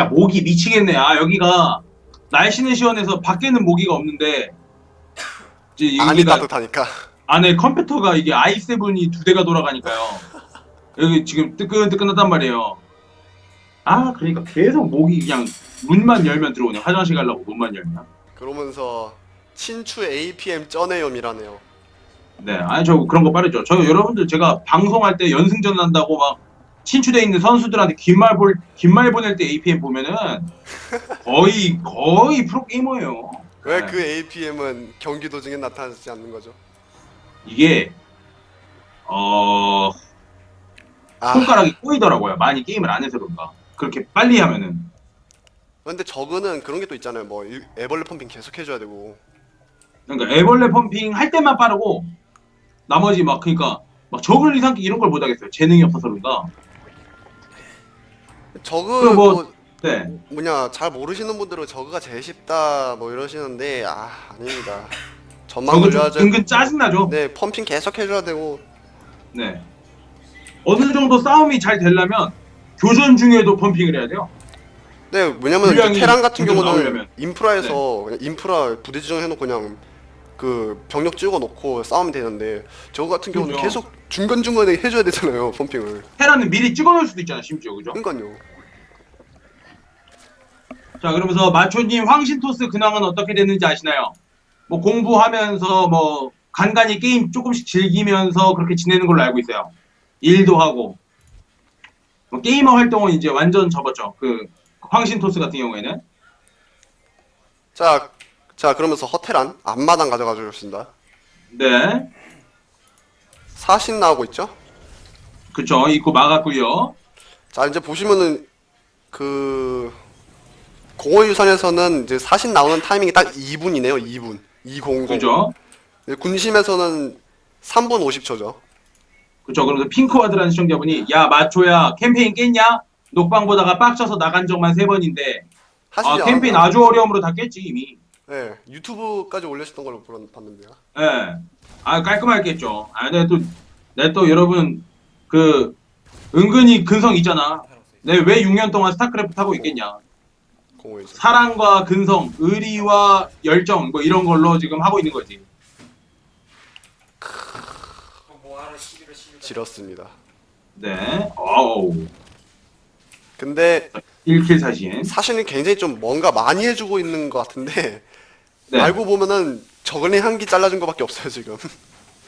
진짜 모기 미치겠네. 아 여기가 날씨는 시원해서 밖에는 모기가 없는데 이제 안이 여기가 따뜻하니까. 안에 컴퓨터가 이게 i7이 두 대가 돌아가니까요. 여기 지금 뜨끈뜨끈하단 말이에요. 아 그러니까 계속 모기 그냥 문만 열면 들어오네. 화장실 가려고 문만 열면. 그러면서 친추 APM 쩌네요이라네요. 네, 아니 저 그런 거 빠르죠. 저 여러분들 제가 방송할 때 연승전 한다고 막 친추돼 있는 선수들한테 긴말 볼 긴말 보낼 때 APM 보면은 거의 거의 프로 게이머예요. 왜 네. 그 APM은 경기 도중에 나타나지 않는 거죠? 이게 어 아, 손가락이 꼬이더라고요. 많이 게임을 안 해서 그런가. 그렇게 빨리 하면은 근데 저거는 그런 게 또 있잖아요. 뭐 일- 애벌레 펌핑 계속 해줘야 되고. 그러니까 애벌레 펌핑 할 때만 빠르고 나머지 막 그러니까 막 저글 이상기 이런 걸 못 하겠어요. 재능이 없어서 그런가. 그리고 뭐- 뭐 네. 뭐냐 잘 모르시는 분들은 저거가 제일 쉽다 뭐 이러시는데 아 아닙니다. 전망 저거 좀 돌려야죠. 은근 짜증나죠. 네 펌핑 계속 해줘야 되고 네. 어느 정도 싸움이 잘 되려면 교전 중에도 펌핑을 해야 돼요. 네 왜냐면 이제 분량이 테란 같은 점점 경우는 나오려면. 인프라에서 그냥 인프라 부대 지정해놓고 그냥 그 병력 찍어놓고 싸우면 되는데 저거 같은 경우는 그죠. 계속 중간 중간에 해줘야 되잖아요 펌핑을. 테라는 미리 찍어놓을 수도 있잖아, 심지어 그죠? 그러니까요. 자, 그러면서 마초님 황신토스 근황은 어떻게 됐는지 아시나요? 뭐 공부하면서 뭐 간간히 게임 조금씩 즐기면서 그렇게 지내는 걸로 알고 있어요. 일도 하고. 뭐 게이머 활동은 이제 완전 접었죠. 그 황신토스 같은 경우에는. 자, 자 그러면서 허테란 앞마당 가져가 주셨습니다. 네. 사신 나오고 있죠? 그쵸. 입구 막았고요. 자 이제 보시면은 그 공허유산에서는 이제 사신 나오는 타이밍이 딱 2분이네요. 2분. 200. 그죠? 군심에서는 3분 50초죠. 그쵸. 그러면서 핑크와드라는 시청자분이 야, 마초야, 캠페인 깼냐? 녹방 보다가 빡쳐서 나간 적만 세 번인데. 하시지 아, 캠페인 않았나? 아주 어려움으로 다 깼지, 이미. 네, 유튜브까지 올리셨던 걸로 보러- 봤는데요. 예. 아, 깔끔하게 깼죠. 아, 근데 또, 내또 여러분, 그, 은근히 근성 있잖아. 내 왜 6년 동안 스타크래프트 하고 있겠냐. 사랑과 근성, 의리와 열정, 뭐 이런 걸로 지금 하고 있는 거지. 지렸습니다. 네. 어우. 근데 1킬 사신. 사신이 굉장히 좀 뭔가 많이 해주고 있는 것 같은데 네. 알고 보면은 저글링 한기 잘라준 거밖에 없어요 지금.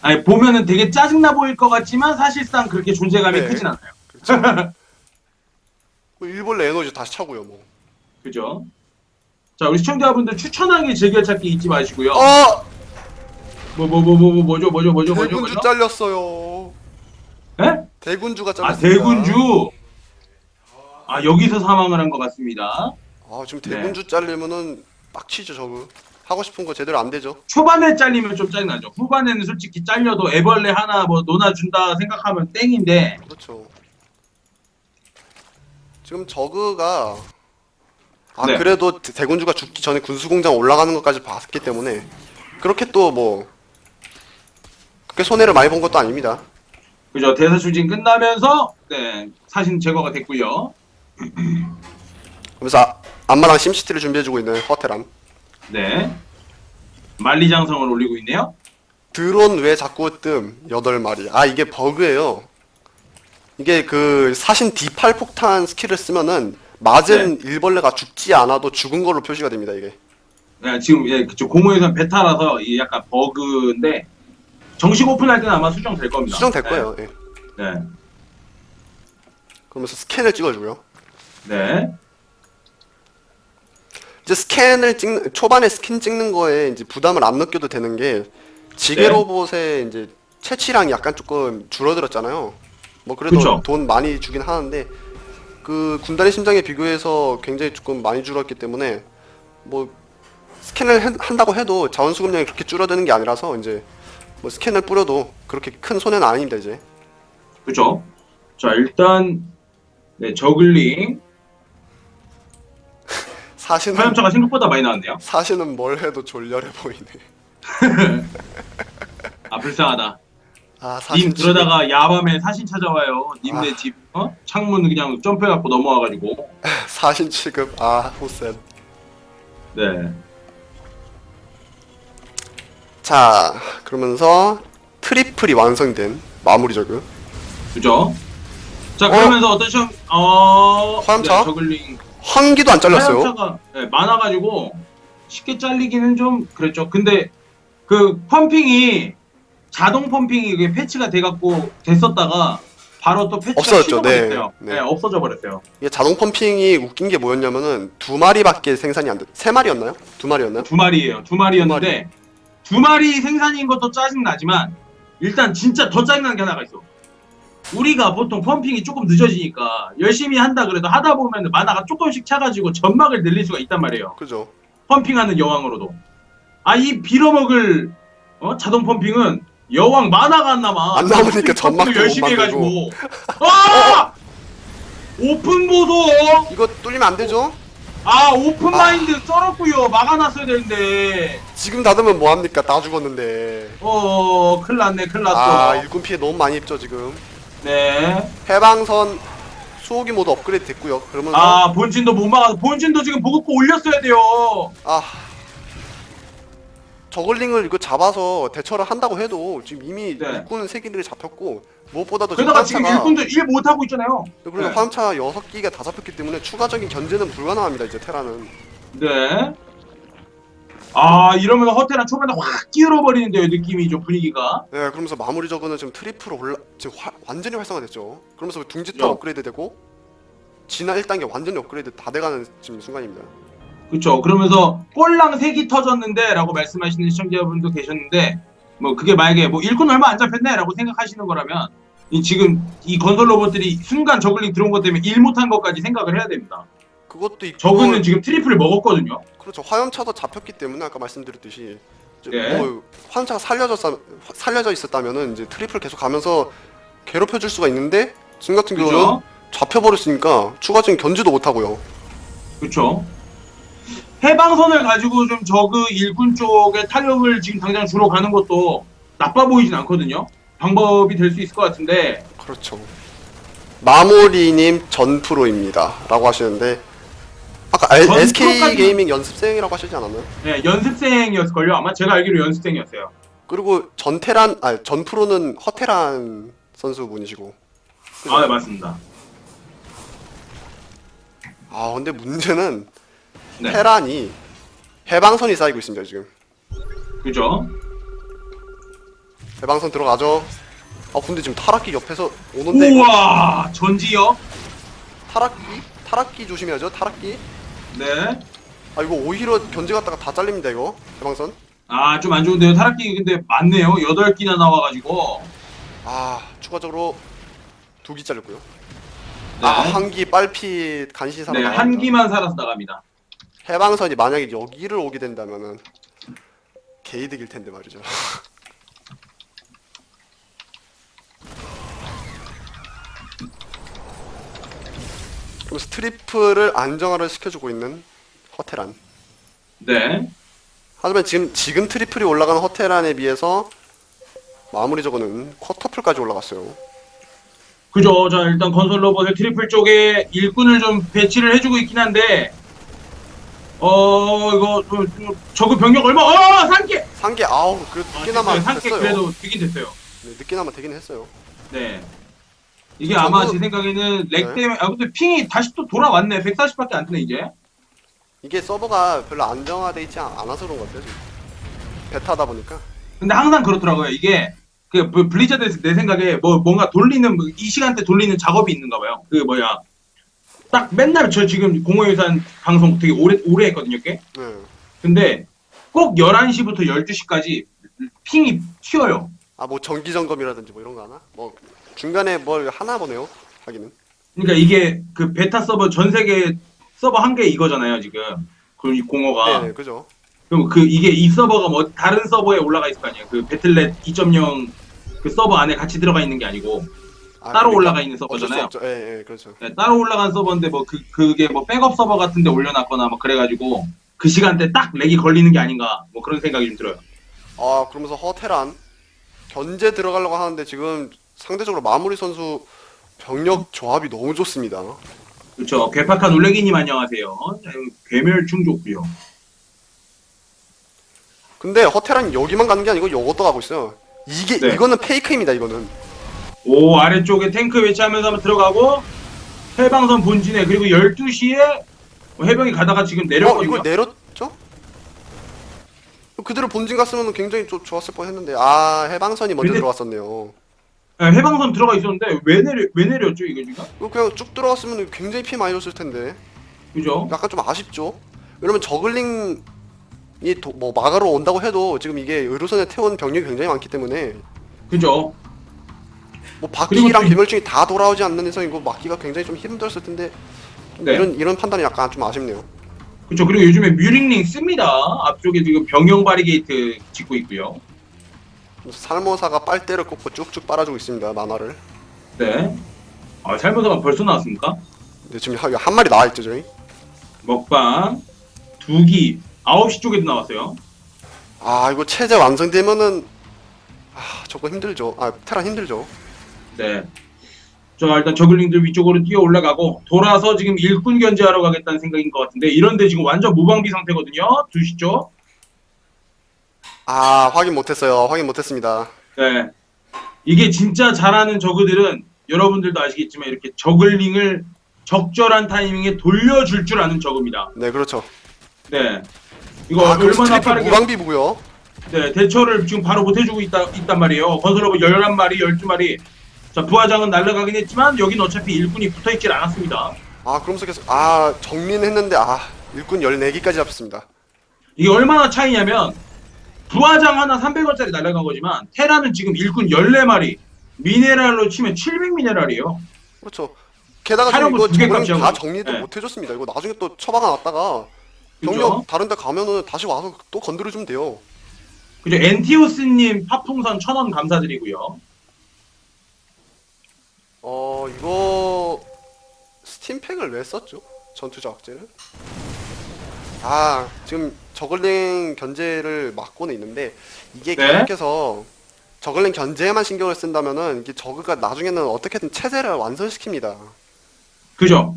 아니, 보면은 되게 짜증나 보일 것 같지만 사실상 그렇게 존재감이 네. 크진 않아요. 그렇죠. 뭐 일벌레 에너지 다시 차고요 뭐. 그죠? 자, 우리 시청자분들 추천하기 즐겨 찾기 잊지 마시고요. 어! 뭐, 뭐, 뭐, 뭐, 뭐, 뭐죠, 뭐죠, 뭐죠, 뭐죠, 대군주 뭐죠? 잘렸어요. 예? 대군주가 아 잘렸습니다. 대군주 아 여기서 사망을 한 것 같습니다 아 지금 네. 대군주 잘리면은 빡치죠 저거. 하고 싶은 거 제대로 안 되죠. 초반에 잘리면 좀 짜증나죠 후반에는 솔직히 잘려도 애벌레 하나 뭐 논아준다 생각하면 땡인데 그렇죠. 지금 저그가 아 네. 그래도 대- 대군주가 죽기 전에 군수공장 올라가는 것까지 봤기 때문에 그렇게 또 뭐 그렇게 손해를 많이 본 것도 아닙니다. 그죠. 대사출진 끝나면서 네 사신 제거가 됐고요. 그래서 아, 앞마당 심시티를 준비해주고 있는 허테란 네. 만리장성을 올리고 있네요. 드론 왜 자꾸 뜸 8마리. 아 이게 버그예요. 이게 그 사신 D8 폭탄 스킬을 쓰면은 맞은 일벌레가 죽지 않아도 죽은 걸로 표시가 됩니다 이게 네, 지금 예 그쵸 공모에서는 베타라서 약간 버그인데 정식 오픈할 때는 아마 수정될 겁니다 수정될 거예요 예. 네, 네. 그러면서 스캔을 찍어주고요 네. 이제 스캔을 찍는 초반에 스캔 찍는 거에 이제 부담을 안 느껴도 되는 게 지게 네. 로봇의 이제 채취량이 약간 조금 줄어들었잖아요. 뭐 그래도 그쵸. 돈 많이 주긴 하는데 그 군단의 심장에 비교해서 굉장히 조금 많이 줄었기 때문에 뭐 스캔을 해- 한다고 해도 자원 수급량이 그렇게 줄어드는 게 아니라서 이제 뭐 스캔을 뿌려도 그렇게 큰 손해는 아닙니다 이제. 그죠 자 일단 네 저글링 사실은 화염차가 생각보다 많이 나왔네요 사실은 뭘 해도 졸렬해 보이네. 아 불쌍하다 아 님 사신 그러다가 야밤에 사신 찾아와요. 님네 아. 집 어? 창문 그냥 점프해갖고 넘어와가지고. 사신 취급 아 호센 네. 자 그러면서 트리플이 완성된 마무리 저그 그죠? 자 어? 그러면서 어떠셔? 어. 화염차? 네, 저글링. 한 기도 안 잘렸어요 화염차가 네, 많아가지고 쉽게 잘리기는 좀 그랬죠. 근데 그 펌핑이 자동 펌핑이 이게 패치가 돼갖고 됐었다가 바로 또 패치가 없어졌죠. 취소가 네. 됐어요. 네. 네. 없어져 버렸어요. 이게 자동 펌핑이 웃긴 게 뭐였냐면은 두 마리밖에 생산이 안 돼. 세 마리였나요? 두 마리였나요? 두 마리예요. 두 마리였는데 두 마리 생산인 것도 짜증 나지만 일단 진짜 더 짜증나는 게 하나가 있어. 우리가 보통 펌핑이 조금 늦어지니까 열심히 한다 그래도 하다 보면 마나가 조금씩 차가지고 점막을 늘릴 수가 있단 말이에요. 그죠? 펌핑하는 여왕으로도. 아 이 빌어먹을 어? 자동 펌핑은 여왕 만화가 안 남아. 안 남으니까 펌핑을 점막도 열심히 못 만들고. 해가지고. 아! 오픈 보소. 이거 뚫리면 안 되죠? 아 오픈 아. 마인드 썰었고요. 막아놨어야 되는데. 지금 닫으면 뭐 합니까? 다 죽었는데. 어 큰일 났네 큰일 났어. 아 일꾼 피해 너무 많이 입죠 지금. 네. 해방선 수호기 모드 업그레이드 됐고요. 그러면서 아 본진도 못 막아. 본진도 지금 보급고 올렸어야 돼요. 아 저글링을 이거 잡아서 대처를 한다고 해도 지금 이미 네. 일꾼 세 개를 잡혔고 무엇보다도 게다가 지금 화염차가- 일꾼도 일 못하고 있잖아요. 그리고 네. 화염차 6기가 다 잡혔기 때문에 추가적인 견제는 불가능합니다 이제 테라는 네. 아 이러면 허테랑 초반에 확 끼울어버리는데요 느낌이 좀 분위기가. 네 그러면서 마무리 저그는 지금 트리플 올라 지금 화- 완전히 활성화됐죠 그러면서 둥지탑. 업그레이드 되고 진화 1단계 완전히 업그레이드 다 돼가는 지금 순간입니다 그렇죠. 그러면서 꼴랑 색이 터졌는데 라고 말씀하시는 시청자분도 계셨는데 뭐 그게 만약에 뭐 일꾼 얼마 안 잡혔네 라고 생각하시는 거라면 이 지금 이 건설 로봇들이 순간 저글링 들어온 것 때문에 일 못한 것까지 생각을 해야 됩니다. 그것도 있고 저그는 지금 트리플을 먹었거든요. 그렇죠 화염차도 잡혔기 때문에 아까 말씀드렸듯이 이제 네. 뭐 화염차가 살려졌 살려져 있었다면은 이제 트리플 계속 가면서 괴롭혀줄 수가 있는데 지금 같은 경우는 그렇죠. 잡혀버렸으니까 추가적인 견제도 못하고요 그렇죠. 해방선을 가지고 좀 저그 일군 쪽에 타격을 지금 당장 주로 가는 것도 나빠 보이진 않거든요. 방법이 될 수 있을 것 같은데 그렇죠. 마모리님 전프로입니다. 라고 하시는데 아까 알- 전 SK 게이밍 연습생이라고 하시지 않았나요? 네, 연습생이었을걸요. 아마 제가 알기로 연습생이었어요. 그리고 전테란 아 전프로는 허테란 선수분이시고? 아, 네, 맞습니다. 아 근데 문제는 네. 테란이 해방선이 쌓이고 있습니다 지금 그죠? 해방선 들어가죠 아 근데 지금 타락기 옆에서 오는데 이거 우와, 전지요? 타락기? 타락기 조심해야죠 타락기 네. 아 이거 오히려 견제 갔다가 다 잘립니다 이거 해방선 아, 좀 안 좋은데요. 타락기 근데 많네요. 8기나 나와가지고. 아 추가적으로 두 기 잘렸고요 네. 아 한기 빨피 간신히 살아 네, 한 기만 살아서 나갑니다. 해방선이 만약에 여기를 오게 된다면은 개이득일 텐데 말이죠. 그러면서 트리플을 안정화를 시켜주고 있는 허테란. 네. 하지만 지금 지금 트리플이 올라간 허테란에 비해서 마무리 저거는 쿼터플까지 올라갔어요. 그죠. 자, 일단 건설 로봇의 트리플 쪽에 일꾼을 좀 배치를 해주고 있긴 한데, 어, 이거, 좀, 좀 저그 병력 얼마, 어! 산개! 상계 아우 그래도 아, 늦게나마 됐어요. 산개 됐어요. 그래도 되긴 됐어요. 네, 늦게나마 되긴 했어요. 네. 이게 저거- 아마 제 생각에는 렉 네. 때문에, 아, 근데 핑이 다시 또 돌아왔네. 140밖에 안 뜨네, 이제. 이게 서버가 별로 안정화돼 있지 않- 않아서 그런 것 같아요. 지금. 베타다 보니까. 근데 항상 그렇더라고요. 이게 그 브- 블리자드에서 내 생각에 뭐 뭔가 돌리는 뭐이 시간대 돌리는 작업이 있는가 봐요. 그 뭐야 딱 맨날 저 지금 공허유산 방송 되게 오래 오래 했거든요, 꽤. 네. 근데 꼭 11시부터 12시까지 핑이 튀어요. 아 뭐 정기 점검이라든지 뭐 이런 거 하나? 뭐 중간에 뭘 하나 보네요. 하기는. 그러니까 이게 그 베타 서버 전 세계 서버 한 개 이거잖아요, 지금. 그이 공허가. 네네 그죠. 그럼 그 이게 이 서버가 뭐 다른 서버에 올라가 있을 거 아니에요. 그 배틀넷 2.0 그 서버 안에 같이 들어가 있는 게 아니고 아, 따로 그러니까 올라가 있는 어쩔 수 서버잖아요. 없죠. 예, 예, 그렇죠. 네, 따로 올라간 서버인데 뭐 그 그게 뭐 백업 서버 같은데 올려놨거나 뭐 그래가지고 그 시간대 딱 렉이 걸리는 게 아닌가 뭐 그런 생각이 좀 들어요. 아 그러면서 허테란 견제 들어가려고 하는데 지금 상대적으로 마무리 선수 병력 조합이 너무 좋습니다. 그렇죠. 괴팍한 올레기님 안녕하세요. 괴멸충 좋고요. 근데 허테란 여기만 가는 게 아니고 여기도 가고 있어요. 이게 네. 이거는 페이크입니다. 이거는 오 아래쪽에 탱크 배치하면서 한번 들어가고 해방선 본진에 그리고 12시에 해병이 가다가 지금 어 내렸거든요. 이걸 내렸죠? 그대로 본진 갔으면 굉장히 조, 좋았을 뻔했는데 아 해방선이 먼저 근데- 들어왔었네요. 네, 해방선 들어가 있었는데 왜 내려 왜 내렸죠 이거 지금? 이거 그냥 쭉 들어왔으면 굉장히 피 많이 줬을 텐데 그죠? 약간 좀 아쉽죠. 왜냐면 저글링이 도, 뭐 막으러 온다고 해도 지금 이게 의료선에 태운 병력이 굉장히 많기 때문에 그죠? 뭐 바퀴랑 또- 괴멸충이 다 돌아오지 않는 이상 이거 막기가 굉장히 좀 힘들었을 텐데 좀 네. 이런 이런 판단이 약간 좀 아쉽네요. 그렇죠. 그리고 요즘에 뮤링링 씁니다. 앞쪽에 지금 병영 바리게이트 짓고 있고요. 살모사가 빨대를 꽂고 쭉쭉 빨아주고 있습니다 만화를. 네. 아, 살모사가 벌써 나왔습니까? 근데 지금 한, 한 마리 나와 있죠 저희. 먹방 두기 9시 쪽에도 나왔어요. 아 이거 체제 완성되면은 아 저거 힘들죠. 아 테란 힘들죠. 네. 자, 일단 저글링들 위쪽으로 뛰어 올라가고 돌아서 지금 일꾼 견제하러 가겠다는 생각인 것 같은데 이런데 지금 완전 무방비 상태거든요. 두시죠? 아 확인 못했어요. 확인 못했습니다. 네. 이게 진짜 잘하는 저그들은 여러분들도 아시겠지만 이렇게 저글링을 적절한 타이밍에 돌려줄 줄 아는 저그입니다. 네 그렇죠. 네. 이거 아 얼마나 빠르게 무방비고요. 네, 대처를 지금 바로 못 해주고 있다, 있단 말이에요. 건설로봇 11마리, 12마리. 자, 부하장은 날아가긴 했지만 여긴 어차피 일꾼이 붙어있질 않았습니다. 아 그러면서 계속 아 정리했는데 아 일꾼 14기까지 잡혔습니다. 이게 얼마나 차이냐면 부하장 하나 300원짜리 날아간 거지만 테라는 지금 일꾼 14마리 미네랄로 치면 700미네랄이에요. 그렇죠. 게다가 지금 사령부 이거 두개. 다 정리도 네. 못 해줬습니다. 이거 나중에 또 처방아 놨다가 병력? 다른 데 가면은 다시 와서 또 건드려주면 돼요. 그죠? 엔티오스님 팝풍선 1000원 감사드리고요. 어 이거 스팀팩을 왜 썼죠? 전투자 억제를? 아 지금 저글링 견제를 막고는 있는데 이게 네. 계속해서 저글링 견제에만 신경을 쓴다면은 이게 저그가 나중에는 어떻게든 체제를 완성시킵니다. 그죠?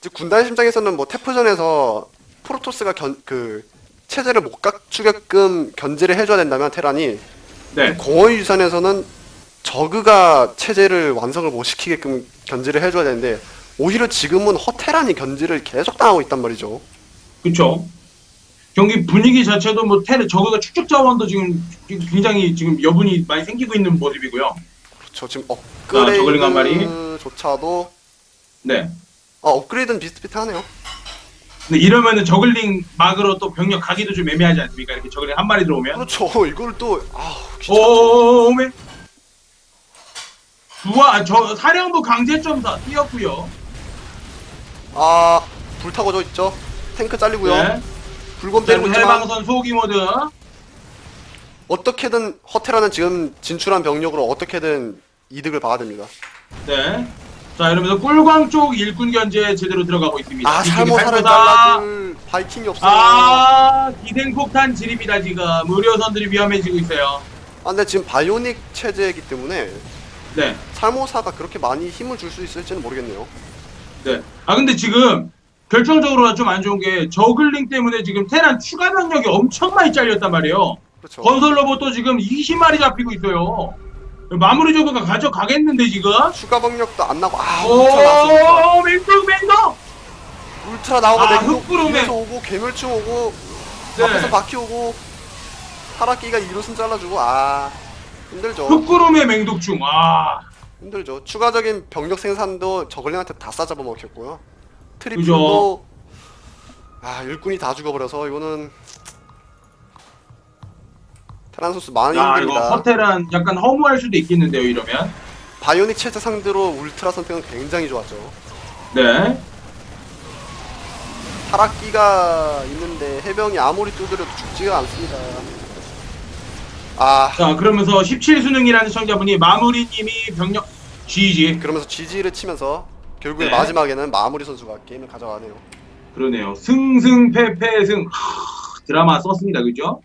즉 군단의 심장에서는 뭐 태프전에서 프로토스가 견, 그 체제를 못 갖추게끔 견제를 해줘야 된다면 테란이 네. 공허의 유산에서는 저그가 체제를 완성을 못 시키게끔 견제를 해줘야 되는데 오히려 지금은 허테란이 견제를 계속 당하고 있단 말이죠. 그쵸? 경기 분위기 자체도 뭐 테레 저거가 축적 자원도 지금 굉장히 지금 여분이 많이 생기고 있는 모습이고요. 그렇죠. 지금 아, 저글링 한 마리. 업그레이드조차도 네. 아 업그레이드는 비슷비슷하네요. 근데 이러면은 저글링 막으로 또 병력 가기도 좀 애매하지 않습니까? 이렇게 저글링 한 마리 들어오면. 그렇죠. 이걸 또 아우 귀찮죠. 오오오오메. 우와, 저 사령부 강제점사 뛰었고요. 아 불타고져 있죠. 탱크 잘리고요. 네. 불곰 때리고 있지만 해방선 소기 모드. 어떻게든 허테라는 지금 진출한 병력으로 어떻게든 이득을 봐야 됩니다. 네. 자, 이러면서 꿀광 쪽 일꾼 견제 제대로 들어가고 있습니다. 아 이쪽이 살모사를 살모사. 잘라줄 바이킹이 없어요. 아, 기생폭탄 지립이다 지금. 의료선들이 위험해지고 있어요. 아, 근데 지금 바이오닉 체제이기 때문에 네. 살모사가 그렇게 많이 힘을 줄 수 있을지는 모르겠네요. 네. 아 근데 지금 결정적으로 좀 안 좋은 게 저글링 때문에 지금 테란 추가 병력이 엄청 많이 잘렸단 말이에요. 그렇죠. 건설 로봇도 지금 20마리 잡히고 있어요. 마무리 저그가 가져가겠는데 지금? 추가 병력도 안 나고 아 울트라 나왔어. 오, 맹독 맹독. 울트라 나오고 아, 흑구름에. 위에서 오고 괴멸충 오고 네. 앞에서 바퀴 오고 타락기가 이로순 잘라주고 아 힘들죠. 흑구름의 맹독충. 와. 힘들죠. 추가적인 병력 생산도 저글링한테 다 싸잡아 먹혔고요. 트리플도 아 일꾼이 다 죽어버려서 이거는 테란 선수 많이 야 이거 힘듭니다. 허테란 약간 허무할 수도 있겠는데요 이러면. 바이오닉 체제 상대로 울트라 선택은 굉장히 좋았죠. 네. 타락기가 있는데 해병이 아무리 두드려도 죽지가 않습니다. 아 자 그러면서 17수능이라는 시청자분이 마무리님이 병력 GG. 그러면서 GG를 치면서 결국에 네. 마지막에는 마무리 선수가 게임을 가져가네요. 그러네요. 승승패패승. 하, 드라마 썼습니다. 그죠?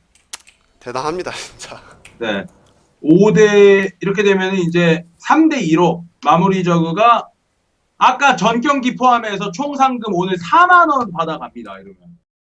대단합니다 진짜. 네. 5대 이렇게 되면 이제 3대 2로 마무리 저그가 아까 전 경기 포함해서 총 상금 오늘 4만 원 받아갑니다. 이러면